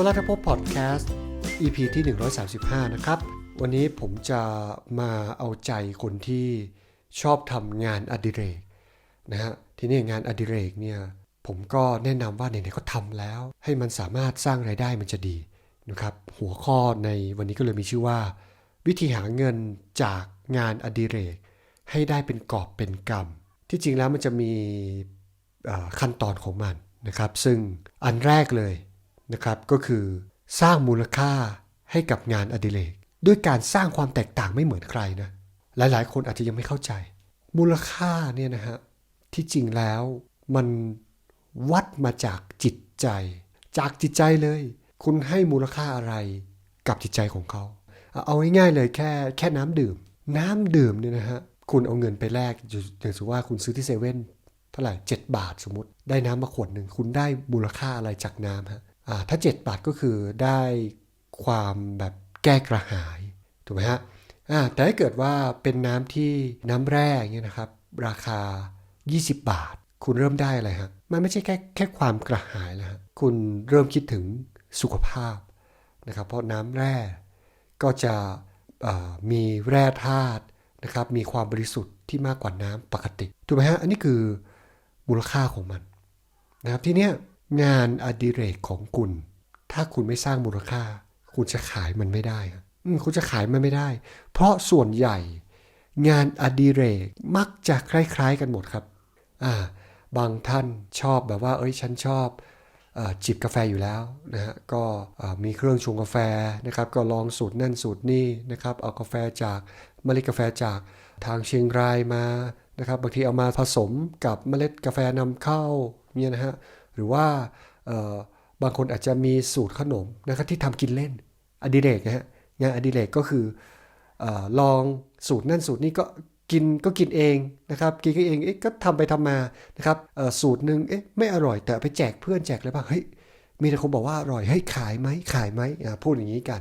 วลาทพบพอดแคสต์ EP ที่ 135 นะครับ วันนี้ผมจะมาเอาใจคนที่ชอบทำงานอดิเรกนะฮะทีนี้งานอดิเรกเนี่ยผมก็แนะนำว่าไหนๆก็ทำแล้ว ให้มันสามารถสร้างไรายได้มันจะดีนะครับ หัวข้อในวันนี้ก็เลยมีชื่อว่า วิธีหาเงินจากงานอดิเรก ให้ได้เป็นกอบเป็นกำที่จริงแล้วมันจะมีขั้นตอนของมันนะครับ ซึ่งอันแรกเลย นะครับก็คือ สร้างมูลค่าให้กับงานอดิเรกด้วยการสร้างความแตกต่างไม่เหมือนใครนะหลายๆ คนอาจจะยังไม่เข้าใจ มูลค่าเนี่ยนะฮะที่จริงแล้วมันวัดมาจากจิตใจ จากจิตใจเลย คุณให้มูลค่าอะไรกับจิตใจของเขา เอาง่ายๆเลยแค่แค่น้ำดื่ม น้ำดื่มเนี่ยนะฮะคุณเอาเงินไปแลกอย่างสมมติว่าคุณซื้อที่เซเว่นเท่าไหร่7บาทสมมติ ได้น้ำมาขวดหนึ่งคุณได้มูลค่าอะไรจากน้ำฮะ ถ้า 7 บาทก็คือได้ความแบบแก้กระหายถูกไหมฮะแต่ถ้าเกิดว่าเป็นน้ำที่น้ำแร่เงี้ยนะครับ ราคา 20 บาท คุณเริ่มได้อะไรฮะมันไม่ใช่แค่แค่ความกระหายแล้วฮะคุณเริ่มคิดถึงสุขภาพนะครับ เพราะน้ำแร่ก็จะมีแร่ธาตุนะครับ มีความบริสุทธิ์ที่มากกว่าน้ำปกติถูกไหมฮะอันนี้คือมูลค่าของมันนะครับทีเนี้ย งานอดิเรกของคุณ ถ้าคุณไม่สร้างมูลค่า คุณจะขายมันไม่ได้คุณจะขายมันไม่ได้ เพราะส่วนใหญ่ งานอดิเรกมักจะคล้าย ๆ กันหมดครับอ่าบางท่านชอบแบบว่า เอ้ยฉันชอบอจิบกาแฟอยู่แล้วนะฮะก็มีเครื่องชงกาแฟนะครับ ก็ลองสูตรนั่นสูตรนี่นะครับ เอากาแฟจากเมล็ดกาแฟจากทางเชียงรายมานะครับ บางทีเอามาผสมกับเมล็ดกาแฟนำเข้าเนี่ยนะฮะ หรือว่าบางคนอาจจะมีสูตรขนมนะครับที่ทำกินเล่นอดิเรกนะฮะงานอดิเรกก็คืออลองสูตรนั่นสูตรนี้ก็กินก็กินเองนะครับกินก็เองเอ๊ะก็ทำไปทำมานะครับสูตรหนึ่งเอ๊ะไม่อร่อยแต่ไปแจกเพื่อนแจกอะไรบ้างเฮ้ยมีแต่คนบอกว่าอร่อยเฮ้ยขายไหมขายไหมพูดอย่างนี้กัน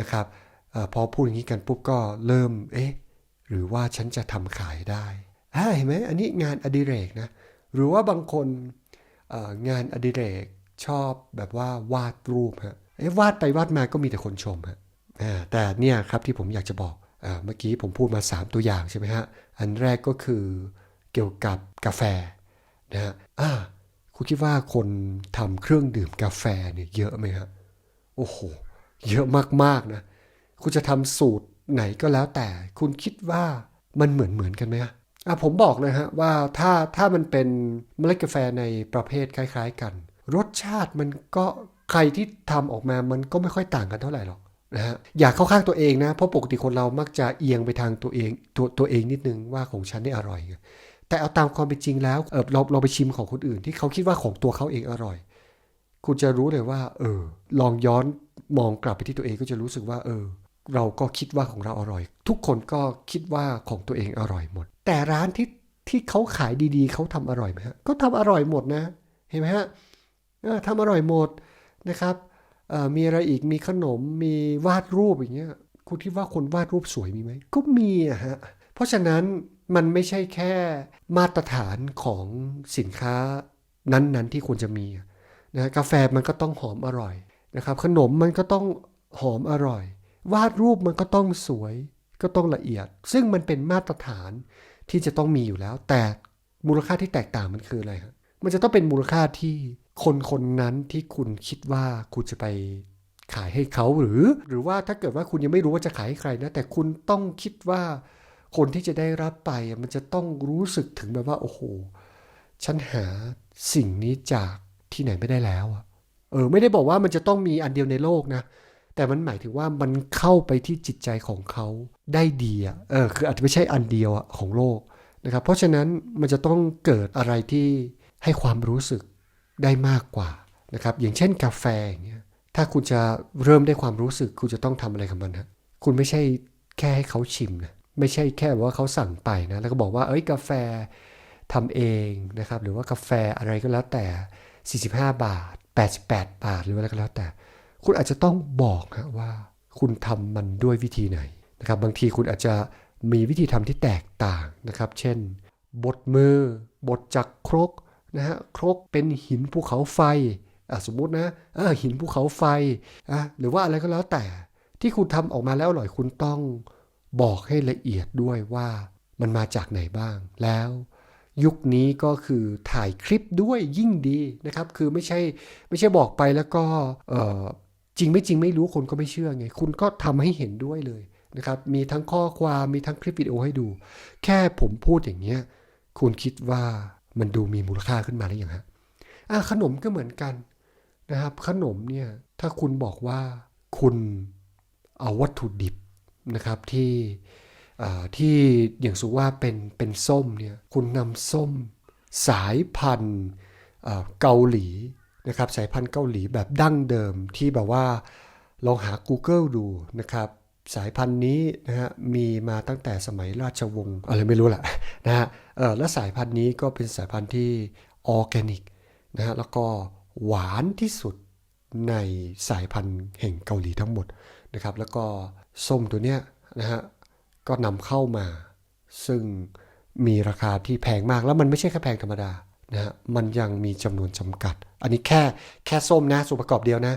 นะครับอพอพูดอย่างนี้กันปุ๊บก็เริ่มเอ๊ะหรือว่าฉันจะทำขายได้เห็นไหมอันนี้งานอดิเรกนะหรือว่าบางคน งานอดิเรกชอบแบบว่าวาดรูปฮะเอ๊วาดไปวาดมาก็มีแต่คนชมฮะแต่เนี่ยครับที่ผมอยากจะบอกอเมื่อกี้ผมพูดมา 3 ตัวอย่างใช่ไหมฮะ อันแรกก็คือเกี่ยวกับกาแฟนะฮะอ่าคุณคิดว่าคนทำเครื่องดื่มกาแฟเนี่ยเยอะไหมฮะ โอ้โห เยอะมากๆนะ คุณจะทำสูตรไหนก็แล้วแต่ คุณคิดว่ามันเหมือนเหมือนกันไหมฮะ อะผมบอกเลยฮะว่าถ้าถ้ามันเป็นเมล็ดกาแฟในประเภทคล้าย ๆ กัน รสชาติมันก็ใครที่ทำออกมามันก็ไม่ค่อยต่างกันเท่าไหร่หรอกนะฮะอย่าเข้าข้างตัวเองนะเพราะปกติคนเรามักจะเอียงไปทางตัวเองตัวตัวเองนิดนึงว่าของฉันนี่อร่อย แต่เอาตามความเป็นจริงแล้วเออเราเราไปชิมของคนอื่น ที่เขาคิดว่าของตัวเขาเองอร่อย คุณจะรู้เลยว่า เออ ลองย้อนมองกลับไปที่ตัวเองก็จะรู้สึกว่า เออ เราก็คิดว่าของเราอร่อย ทุกคนก็คิดว่าของตัวเองอร่อยหมด แต่ร้านที่ที่เขาขายดีๆ เขาทำอร่อยไหมฮะก็ทำอร่อยหมดนะ เห็นไหมฮะทำอร่อยหมดนะครับมีอะไรอีกมีขนมมีวาดรูปอย่างเงี้ยคุณคิดว่าคนวาดรูปสวยมีไหมก็มีอะฮะเพราะฉะนั้นมันไม่ใช่แค่มาตรฐานของสินค้านั้นๆที่ควรจะมีนะกาแฟมันก็ต้องหอมอร่อยนะครับ ขนมมันก็ต้องหอมอร่อย วาดรูปมันก็ต้องสวยก็ต้องละเอียด ซึ่งมันเป็นมาตรฐาน ที่จะต้องมีอยู่แล้ว แต่มูลค่าที่แตกต่างมันคืออะไรครับมันจะต้องเป็นมูลค่าที่คนคนนั้นที่คุณคิดว่าคุณจะไปขายให้เขาหรือ หรือว่าถ้าเกิดว่าคุณยังไม่รู้ว่าจะขายให้ใครนะ แต่คุณต้องคิดว่าคนที่จะได้รับไปมันจะต้องรู้สึกถึงแบบว่า โอ้โหฉันหาสิ่งนี้จากที่ไหนไม่ได้แล้วอะเออ ไม่ได้บอกว่ามันจะต้องมีอันเดียวในโลกนะ แต่มันหมายถึงว่ามันเข้าไปที่จิตใจของเขาได้ดีอะเออคืออาจจะไม่ใช่อันเดียวอะของโลกนะครับ เพราะฉะนั้นมันจะต้องเกิดอะไรที่ให้ความรู้สึกได้มากกว่านะครับ อย่างเช่นกาแฟอย่างเงี้ยถ้าคุณจะเริ่มได้ความรู้สึก คุณจะต้องทำอะไรกับมันฮะคุณไม่ใช่แค่ให้เขาชิมนะไม่ใช่แค่ว่าเขาสั่งไปนะแล้วก็บอกว่าเอ้ยกาแฟทำเองนะครับ หรือว่ากาแฟอะไรก็แล้วแต่ 45 บาท 88 บาท หรืออะไรก็แล้วแต่ คุณอาจจะต้องบอกว่าคุณทำมันด้วยวิธีไหนนะครับบางทีคุณอาจจะมีวิธีทำที่แตกต่างนะครับ เช่น บดมือบดจากครกนะฮะครกเป็นหินภูเขาไฟสมมุตินะหินภูเขาไฟอะหรือว่าอะไรก็แล้วแต่ ที่คุณทำออกมาแล้วอร่อยคุณต้องบอกให้ละเอียดด้วยว่ามันมาจากไหนบ้าง แล้ว ยุคนี้ก็คือถ่ายคลิปด้วยยิ่งดีนะครับ คือไม่ใช่ไม่ใช่บอกไปแล้วก็ จริงไม่จริงไม่รู้คนก็ไม่เชื่อไง คุณก็ทำให้เห็นด้วยเลยนะครับ มีทั้งข้อความมีทั้งคลิปวิดีโอให้ดู แค่ผมพูดอย่างเงี้ยคุณคิดว่ามันดูมีมูลค่าขึ้นมาหรือยังฮะอะขนมก็เหมือนกันนะครับ ขนมเนี่ยถ้าคุณบอกว่าคุณเอาวัตถุดิบนะครับที่ที่อย่างสุว่าเป็นเป็นส้มเนี่ยคุณนำส้มสายพันธุ์เกาหลี นะครับสายพันธุ์เกาหลีแบบดั้งเดิมที่แบบว่าลองหา Google ดูนะครับสายพันธุ์นี้นะฮะมีมาตั้งแต่สมัยราชวงศ์อะไรไม่รู้แหละนะฮะเออและสายพันธุ์นี้ก็เป็นสายพันธุ์ที่ออร์แกนิกนะฮะแล้วก็หวานที่สุดในสายพันธุ์แห่งเกาหลีทั้งหมดนะครับแล้วก็ส้มตัวเนี้ยนะฮะก็นำเข้ามา ซึ่งมีราคาที่แพงมากแล้วมันไม่ใช่แค่แพงธรรมดา นะมันยังมีจำนวนจำกัด อันนี้แค่แค่ส้มนะส่วนประกอบเดียวนะ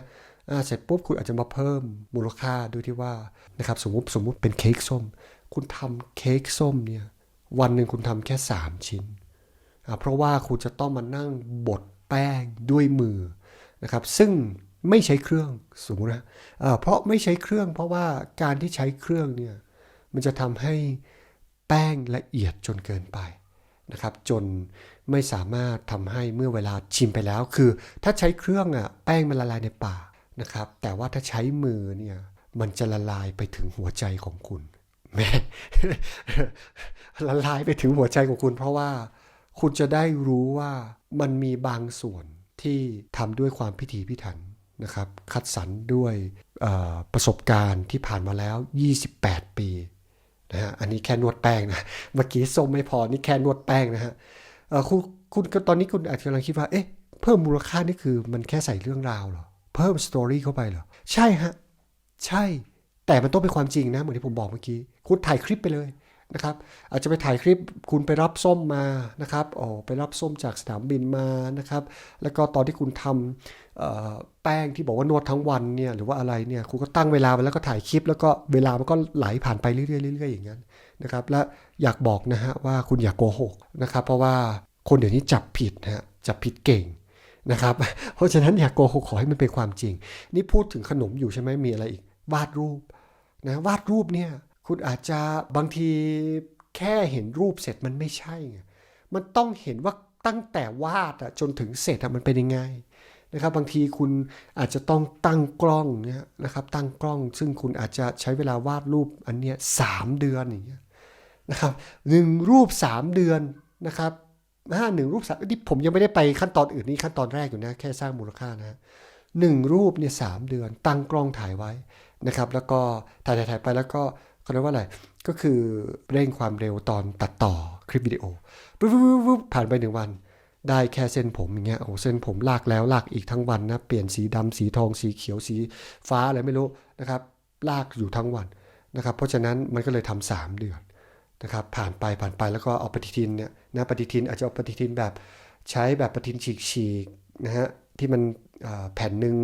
เสร็จปุ๊บคุณอาจจะมาเพิ่มมูลค่าด้วยที่ว่านะครับสมมติสมมุติเป็นเค้กส้ม คุณทำเค้กส้มเนี่ยวันหนึ่งคุณทำแค่ 3 ชิ้น เพราะว่าคุณจะต้องมานั่งบดแป้งด้วยมือนะครับซึ่งไม่ใช้เครื่องสมมุตินะเพราะไม่ใช้เครื่อง เพราะว่าการที่ใช้เครื่องเนี่ยมันจะทำให้แป้งละเอียดจนเกินไป นะครับจนไม่สามารถทำให้เมื่อเวลาชิมไปแล้ว คือถ้าใช้เครื่องอะแป้งมันละลายในปากนะครับ แต่ว่าถ้าใช้มือเนี่ยมันจะละลายไปถึงหัวใจของคุณแม่ละลายไปถึงหัวใจของคุณ เพราะว่าคุณจะได้รู้ว่ามันมีบางส่วนที่ทำด้วยความพิถีพิถันนะครับ คัดสรรด้วยประสบการณ์ที่ผ่านมาแล้ว 28 ปี นะฮะอันนี้แค่นวดแป้งนะเมื่อกี้ส้มไม่พอนี่แค่นวดแป้งนะฮะคุณคุณตอนนี้คุณอาจจะกำลังคิดว่าเอ๊ะเพิ่มมูลค่านี่คือมันแค่ใส่เรื่องราวเหรอเพิ่มสตอรี่เข้าไปเหรอใช่ฮะใช่ แต่มันต้องเป็นความจริงนะเหมือนที่ผมบอกเมื่อกี้คุณถ่ายคลิปไปเลย นะครับ อาจจะไปถ่ายคลิปคุณไปรับส้มมานะครับอ๋อไปรับส้มจากสนามบินมานะครับ แล้วก็ตอนที่คุณทำแป้งที่บอกว่านวดทั้งวันเนี่ยหรือว่าอะไรเนี่ยคุณก็ตั้งเวลาไว้แล้วก็ถ่ายคลิป แล้วก็เวลามันก็ไหลผ่านไปเรื่อยๆเรื่อยๆอย่างนั้นนะครับ และอยากบอกนะฮะว่าคุณอย่ากโกหกนะครับ เพราะว่าคนเดี๋ยวนี้จับผิดนะฮะจับผิดเก่งนะครับ เพราะฉะนั้นอย่ากโกหกขอให้มันเป็นความจริง นี่พูดถึงขนมอยู่ใช่ไหมมีอะไรอีกวาดรูปนะวาดรูปเนี่ย คุณอาจจะบางทีแค่เห็นรูปเสร็จมันไม่ใช่ไงมันต้องเห็นว่าตั้งแต่วาดอะจนถึงเสร็จอะมันเป็นยังไงนะครับบางทีคุณอาจจะต้องตั้งกล้องเนี่ยนะครับตั้งกล้อง ซึ่งคุณอาจจะใช้เวลาวาดรูปอันเนี้ยสามเดือนอย่างเงี้ยนะครับหนึ่งรูปสามเดือนนะครับห้าหนึ่งรูปสามนี่ผมยังไม่ได้ไปขั้นตอนอื่นนี่ขั้นตอนแรกอยู่นะแค่สร้างมูลค่านะหนึ่งรูปเนี่ยสามเดือน ตั้งกล้องถ่ายไว้นะครับแล้วก็ถ่ายถ่ายไปแล้วก็ เขาเรียกว่าอะไร ก็คือเร่งความเร็วตอนตัดต่อคลิปวิดีโอปุ๊บปุ๊บปุ๊บปุ๊บผ่านไปหนึ่งวัน ได้แค่เส้นผมอย่างเงี้ยโอ้เส้นผมลากแล้วลากอีกทั้งวันนะเปลี่ยนสีดำสีทองสีเขียวสีฟ้าอะไรไม่รู้นะครับลากอยู่ทั้งวันนะครับ เพราะฉะนั้นมันก็เลยทำสามเดือนนะครับ ผ่านไปผ่านไปแล้วก็เอาปฏิทินเนี่ยนะปฏิทินอาจจะเอาปฏิทินแบบใช้แบบปฏิทินฉีกๆนะฮะที่มันแผ่นหนึ่ง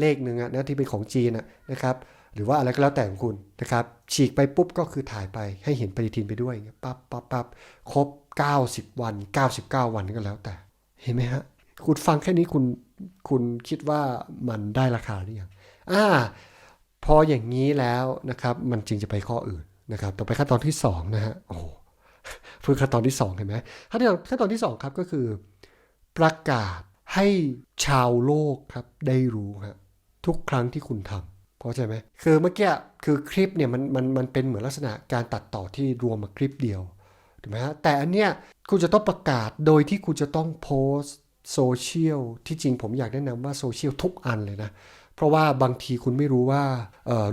เลขหนึ่งอะนะที่เป็นของจีนอะนะครับ หรือว่าอะไรก็แล้วแต่ของคุณนะครับฉีกไปปุ๊บก็คือถ่ายไปให้เห็นปฏิทินไปด้วยปั๊บปั๊บปั๊บครบ 90 วัน 99 วันก็แล้วแต่ เห็นไหมฮะคุณฟังแค่นี้คุณคุณคิดว่ามันได้ราคาหรือยังอ่าพออย่างนี้แล้วนะครับมันจึงจะไปข้ออื่นนะครับต่อไปขั้นตอนที่สองนะฮะโอ้เพิ่งขั้นตอนที่สองเห็นไหมขั้นตอนขั้นตอนที่สองครับก็คือ ประกาศให้ชาวโลกครับได้รู้ฮะทุกครั้งที่คุณทำ เข้าใจไหมคือเมื่อกี้คือคลิปเนี่ยมันมันมันเป็นเหมือนลักษณะการตัดต่อที่รวมมาคลิปเดียวถูกไหมฮะแต่อันเนี้ยคุณจะต้องประกาศโดยที่คุณจะต้องโพสโซเชียลที่จริงผมอยากแนะนำว่าโซเชียลทุกอันเลยนะ เพราะว่าบางทีคุณไม่รู้ว่า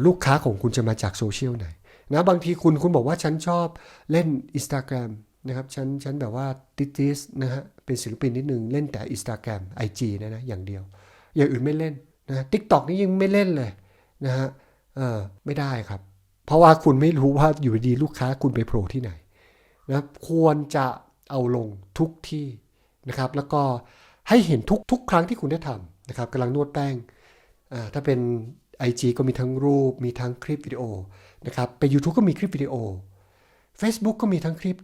ลูกค้าของคุณจะมาจากโซเชียลไหนนะบางทีคุณคุณบอกว่าฉันชอบเล่น Instagram นะครับฉันฉันแบบว่าติติสนะฮะเป็นศิลปินนิดนึงเล่นแต่ Instagram IG นะนะอย่างเดียว อย่างอื่นไม่เล่นนะทิกตอกนี่ยังไม่เล่นเลย นะฮะเออไม่ได้ครับ เพราะว่าคุณไม่รู้ว่าอยู่ดีลูกค้าคุณไปโผล่ที่ไหนนะควรจะเอาลงทุกที่นะครับ แล้วก็ให้เห็นทุกทุกครั้งที่คุณได้ทำนะครับกำลังนวดแป้งอ่าถ้าเป็น IG ก็มีทั้งรูป มีทั้งคลิปวิดีโอนะครับไป YouTube ก็มีคลิปวิดีโอ Facebook ก็มีทั้งคลิป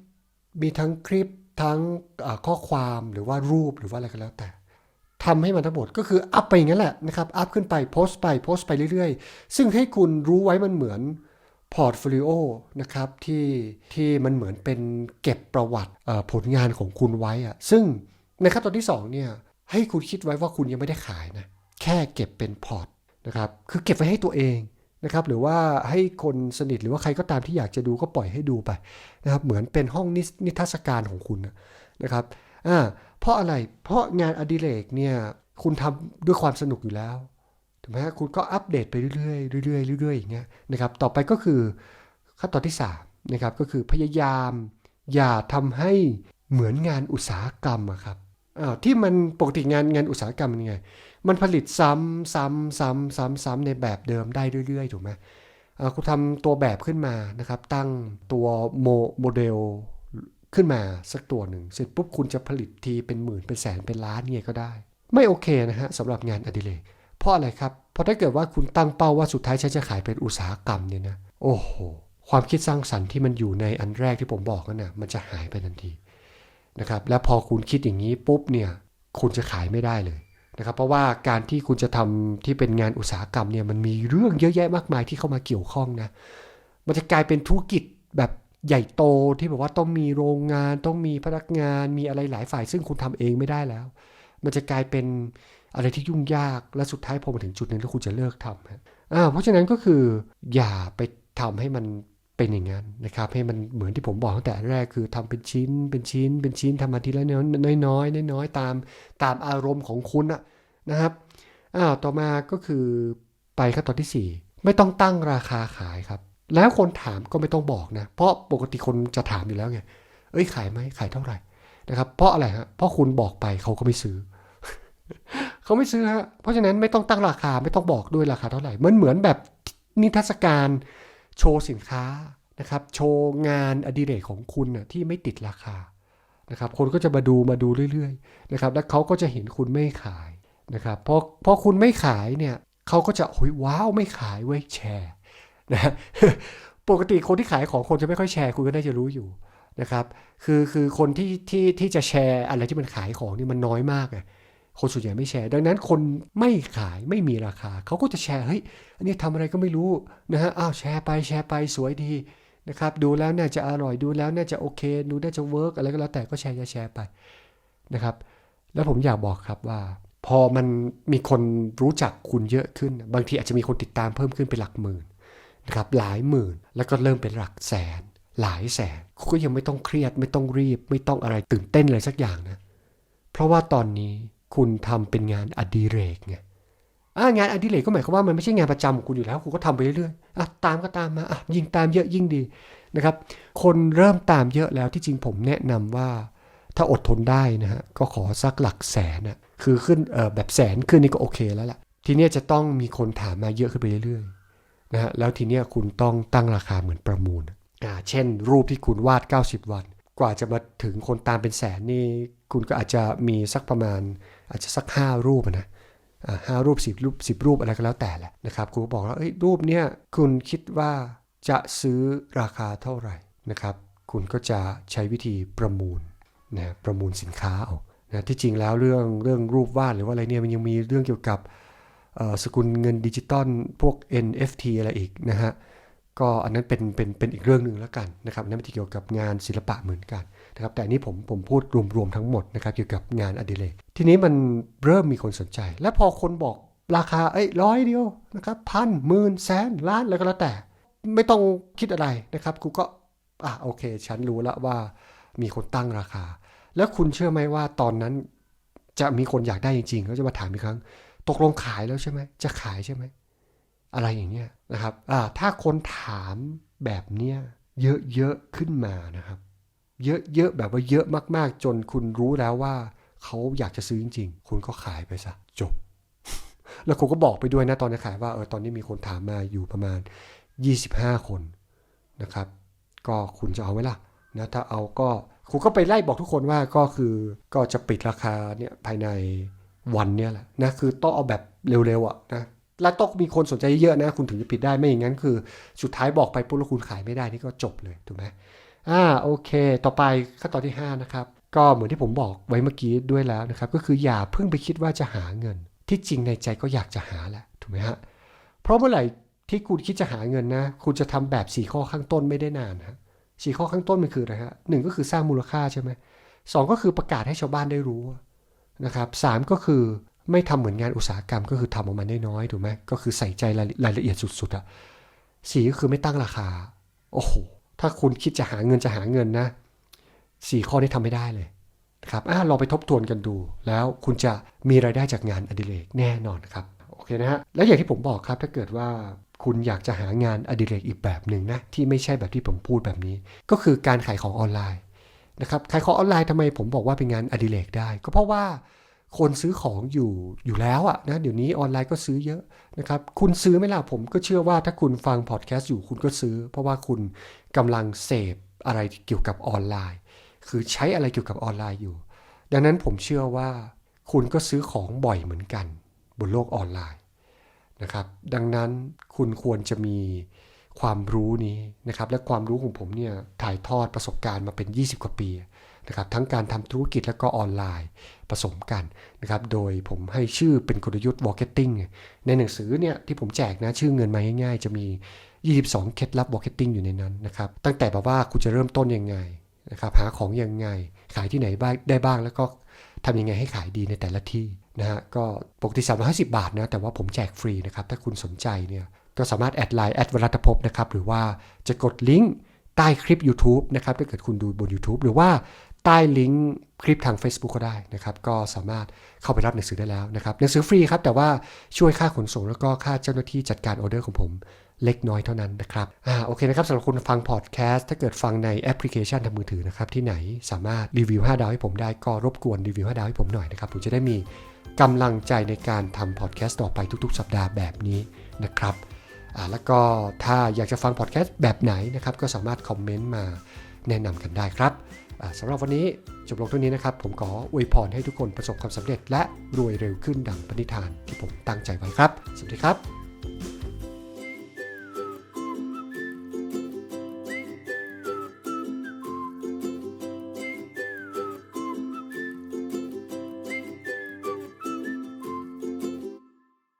มีทั้งคลิปทั้งอ่าข้อความหรือว่ารูปหรือว่าอะไรก็แล้วแต่ ทำให้มันทั้งหมดก็คืออัพไปอย่างนั้นแหละนะครับอัพขึ้นไปโพสต์ไปโพสต์ไปเรื่อยๆ ซึ่งให้คุณรู้ไว้มันเหมือนพอร์ตโฟลิโอนะครับที่ที่มันเหมือนเป็นเก็บประวัติผลงานของคุณไว้อะซึ่งในขั้นตอนที่สองเนี่ยให้คุณคิดไว้ว่าคุณยังไม่ได้ขายนะแค่เก็บเป็นพอร์ตนะครับคือเก็บไว้ให้ตัวเองนะครับหรือว่าให้คนสนิทหรือว่าใครก็ตามที่อยากจะดูก็ปล่อยให้ดูไปนะครับเหมือนเป็นห้องนิทรรศการของคุณนะครับ อ่าเพราะอะไรเพราะงานอดิเรกเนี่ยคุณทำด้วยความสนุกอยู่แล้วถูกไหมฮะคุณก็อัปเดตไปเรื่อยๆเรื่อยๆเรื่อยๆอย่างเงี้ยนะครับต่อไปก็คือขั้นตอนที่3นะครับก็คือพยายามอย่าทำให้เหมือนงานอุตสาหกรรมอะครับอ้าวที่มันปกติงานงานอุตสาหกรรมมันยังไง มันผลิตซ้ำซ้ำซ้ำซ้ำซ้ำในแบบเดิมได้เรื่อยๆถูกไหมอ่าคุณทำตัวแบบขึ้นมานะครับ ตั้งตัวโมโมเดล ขึ้นมาสักตัวหนึ่งเสร็จปุ๊บคุณจะผลิตทีเป็นหมื่นเป็นแสนเป็นล้านเนี่ยก็ได้ ไม่โอเคนะฮะสำหรับงานอดิเรกเพราะอะไรครับเพราะถ้าเกิดว่าคุณตั้งเป้าว่าสุดท้ายฉันจะขายเป็นอุตสาหกรรมเนี่ยนะโอ้โหความคิดสร้างสรรค์ที่มันอยู่ในอันแรกที่ผมบอกนั่นนะมันจะหายไปทันทีนะครับและพอคุณคิดอย่างนี้ปุ๊บเนี่ยคุณจะขายไม่ได้เลยนะครับเพราะว่าการที่คุณจะทำที่เป็นงานอุตสาหกรรมเนี่ยมันมีเรื่องเยอะแยะมากมายที่เข้ามาเกี่ยวข้องนะมันจะกลายเป็นธุรกิจแบบ ใหญ่โตที่แบบว่าต้องมีโรงงานต้องมีพนักงาน มีอะไรหลายฝ่าย ซึ่งคุณทำเองไม่ได้แล้ว มันจะกลายเป็นอะไรที่ยุ่งยากและสุดท้ายพอมาถึงจุดนึงแล้วคุณจะเลิกทำฮะอ่าเพราะฉะนั้นก็คืออย่าไปทำให้มันเป็นอย่างนั้นนะครับ ให้มันเหมือนที่ผมบอกตั้งแต่แรกคือทำเป็นชิ้น เป็นชิ้น เป็นชิ้นทำมาทีละน้อยน้อยน้อยน้อยตามตามอารมณ์ของคุณอะนะครับอ้าวต่อมาก็คือไปขั้นตอนที่ 4 ไม่ต้องตั้งราคาขายครับ แล้วคนถามก็ไม่ต้องบอกนะ เพราะปกติคนจะถามอยู่แล้วไง เอ้ยขายไหมขายเท่าไหร่นะครับ เพราะอะไรฮะ เพราะคุณบอกไปเขาก็ไม่ซื้อ เขาไม่ซื้อฮะ เพราะฉะนั้นไม่ต้องตั้งราคาไม่ต้องบอกด้วยราคาเท่าไหร่ มันเหมือนแบบนิทรรศการโชว์สินค้านะครับ โชว์งานอดิเรกของคุณน่ะที่ไม่ติดราคานะครับ คนก็จะมาดูมาดูเรื่อยๆนะครับ แล้วเขาก็จะเห็นคุณไม่ขายนะครับพอพอคุณไม่ขายเนี่ยเขาก็จะโอ้ยว้าวไม่ขายเว้ยแชร์ นะปกติคนที่ขายของคนจะไม่ค่อยแชร์คุณก็น่าจะรู้อยู่นะครับ คือคือคนที่ที่ที่จะแชร์อะไรที่มันขายของนี่มันน้อยมากอะคนส่วนใหญ่ไม่แชร์ ดังนั้นคนไม่ขายไม่มีราคา เขาก็จะแชร์เฮ้ยอันนี้ทำอะไรก็ไม่รู้นะฮะอ้าวแชร์ไปแชร์ไปสวยดีนะครับดูแล้วน่าจะอร่อยดูแล้วน่าจะโอเค ดูน่าจะเวิร์กอะไรก็แล้วแต่ก็แชร์แชร์ไปนะครับ แล้วผมอยากบอกครับว่า พอมันมีคนรู้จักคุณเยอะขึ้น บางทีอาจจะมีคนติดตามเพิ่มขึ้นเป็นหลักหมื่น นะครับหลายหมื่น แล้วก็เริ่มเป็นหลักแสน หลายแสนคุณก็ยังไม่ต้องเครียดไม่ต้องรีบ ไม่ต้องอะไรตื่นเต้นอะไรสักอย่างนะ เพราะว่าตอนนี้คุณทำเป็นงานอดิเรกไงงานอดิเรกก็หมายความว่ามันไม่ใช่งานประจำของคุณอยู่แล้ว คุณก็ทำไปเรื่อยๆตามก็ตามมายิ่งตามเยอะยิ่งดีนะครับ คนเริ่มตามเยอะแล้วที่จริงผมแนะนำว่าถ้าอดทนได้นะฮะก็ขอสักหลักแสนอะคือขึ้นแบบแสนขึ้นนี่ก็โอเคแล้วล่ะ ทีนี้จะต้องมีคนถามมาเยอะขึ้นไปเรื่อยๆ นะฮะแล้วทีเนี้ยคุณต้องตั้งราคาเหมือนประมูลอ่าเช่น รูปที่คุณวาด 90 วัน กว่าจะมาถึงคนตามเป็นแสนนี่คุณก็อาจจะมีสักประมาณอาจจะสัก 5 รูปนะห้ารูปสิบรูปสิบรูปอะไรก็แล้วแต่แหละนะครับคุณก็บอกว่าเอ้ยรูปเนี้ยคุณคิดว่าจะซื้อราคาเท่าไหร่นะครับ คุณก็จะใช้วิธีประมูลนะประมูลสินค้าเอานะที่จริงแล้วเรื่องเรื่องรูปวาดหรือว่าอะไรเนี่ยมันยังมีเรื่องเกี่ยวกับ สกุลเงินดิจิตอลพวก NFT อะไรอีกนะฮะก็อันนั้นเป็นเป็นเป็นอีกเรื่องหนึ่งแล้วกันนะครับอันนั้นมันเกี่ยวกับงานศิลปะเหมือนกันนะครับแต่อันนี้ผมผมพูดรวมๆทั้งหมดนะครับเกี่ยวกับงานอดิเรกทีนี้มันเริ่มมีคนสนใจ และพอคนบอกราคาเอ้ยร้อยเดียวนะครับพันหมื่นแสนล้านแล้วก็แล้วแต่ ไม่ต้องคิดอะไรนะครับกูก็อะโอเค ฉันรู้แล้วว่ามีคนตั้งราคา แล้วคุณเชื่อไหมว่าตอนนั้นจะมีคนอยากได้จริงๆเขาจะมาถามอีกครั้ง ตกลงขายแล้วใช่ไหมจะขายใช่ไหมอะไรอย่างเงี้ยนะครับถ้าคนถามแบบเนี้ยเยอะๆขึ้นมานะครับ เยอะๆแบบว่าเยอะมากๆ จนคุณรู้แล้วว่าเขาอยากจะซื้อจริงๆคุณก็ขายไปซะจบ แล้วคุณก็บอกไปด้วยนะตอนจะขายว่าเออตอนนี้มีคนถามมาอยู่ประมาณ 25 คนนะครับ ก็คุณจะเอาไหมล่ะนะถ้าเอาก็คุณก็ไปไล่บอกทุกคนว่าก็คือก็จะปิดราคาเนี่ยภายใน วันเนี่ยแหละนะคือต้องเอาแบบเร็วๆอะนะและต้องมีคนสนใจเยอะนะ คุณถึงจะปิดได้ไม่อย่างนั้นคือ สุดท้ายบอกไปปุ๊บแล้วคุณขายไม่ได้นี่ก็จบเลยถูกไหมอ่าโอเค ต่อไปขั้นตอนที่ 5 นะครับ ก็เหมือนที่ผมบอกไว้เมื่อกี้ด้วยแล้วนะครับ ก็คืออย่าเพิ่งไปคิดว่าจะหาเงิน ที่จริงในใจก็อยากจะหาแหละถูกไหมฮะเพราะเมื่อไหร่ที่คุณคิดจะหาเงินนะ คุณจะทำแบบ 4 ข้อข้างต้นไม่ได้นานฮะสี่ข้อข้างต้นมันคืออะไรฮะหนึ่งก็คือสร้างมูลค่าใช่ไหมสองก็คือประกาศให้ชาวบ้านได้รู้ นะครับสามก็คือไม่ทำเหมือนงานอุตสาหกรรมก็คือทำออกมาได้น้อยถูกไหมก็คือใส่ใจรายละเอียดสุดๆอะสี่ก็คือไม่ตั้งราคา โอ้โห ถ้าคุณคิดจะหาเงินจะหาเงินนะสี่ข้อนี้ทำไม่ได้เลยนะครับอะลองไปทบทวนกันดู แล้วคุณจะมีรายได้จากงานอดิเรกแน่นอนครับโอเคนะฮะแล้วอย่างที่ผมบอกครับถ้าเกิดว่าคุณอยากจะหางานอดิเรกอีกแบบหนึ่งนะที่ไม่ใช่แบบที่ผมพูดแบบนี้ ก็คือการขายของออนไลน์ นะครับขายของออนไลน์ทำไมผมบอกว่าเป็นงานอดิเรกได้ ก็เพราะว่าคนซื้อของอยู่อยู่แล้วอะนะเดี๋ยวนี้ออนไลน์ก็ซื้อเยอะนะครับ คุณซื้อไหมล่ะผมก็เชื่อว่าถ้าคุณฟังพอดแคสต์อยู่คุณก็ซื้อ เพราะว่าคุณกำลังเสพอะไรเกี่ยวกับออนไลน์ คือใช้อะไรเกี่ยวกับออนไลน์อยู่ ดังนั้นผมเชื่อว่าคุณก็ซื้อของบ่อยเหมือนกัน บนโลกออนไลน์นะครับ ดังนั้นคุณควรจะมี ความรู้นี้นะครับและความรู้ของผมเนี่ยถ่ายทอดประสบการณ์มาเป็น 20 กว่าปีนะครับทั้งการทำธุรกิจและก็ออนไลน์ผสมกันนะครับโดยผมให้ชื่อเป็นกลยุทธ์ marketing ในหนังสือเนี่ยที่ผมแจกนะชื่อเงินมาง่ายๆ จะมี 22 เคล็ดลับ marketing อยู่ในนั้นนะครับตั้งแต่แบบว่าคุณจะเริ่มต้นยังไงนะครับหาของยังไง ขายที่ไหนบ้างได้บ้างแล้วก็ทำยังไงให้ขายดีในแต่ละที่นะฮะก็ปกติ350 บาทนะแต่ว่าผมแจกฟรีนะครับถ้าคุณสนใจเนี่ย ก็สามารถแอดไลน์แอดวรัตภพนะครับ หรือว่าจะกดลิงก์ใต้คลิป YouTube นะครับถ้าเกิดคุณดูบน YouTube หรือว่าใต้ลิงก์คลิปทาง Facebook ก็ได้นะครับ ก็สามารถเข้าไปรับหนังสือได้แล้วนะครับ หนังสือฟรีครับ แต่ว่าช่วยค่าขนส่งแล้วก็ค่าเจ้าหน้าที่จัดการออเดอร์ของผมเล็กน้อยเท่านั้นนะครับอ่าโอเคนะครับสำหรับคุณฟังพอดแคสต์ถ้าเกิดฟังในแอปพลิเคชันทางมือถือนะครับ ที่ไหนสามารถรีวิว 5 ดาวให้ผมได้ก็รบกวนรีวิว 5 ดาวให้ผมหน่อยนะครับ ผมจะได้มีกำลังใจในการทำพอดแคสต์ต่อไปทุก ๆ สัปดาห์แบบนี้นะครับ แล้วก็ถ้าอยากจะฟังพอดแคสต์แบบไหนนะครับ ก็สามารถคอมเมนต์มาแนะนำกันได้ครับสำหรับวันนี้จบลงเท่านี้นะครับ ผมขออวยพรให้ทุกคนประสบความสำเร็จ และรวยเร็วขึ้นดังปณิธานที่ผมตั้งใจไว้ครับ สวัสดีครับ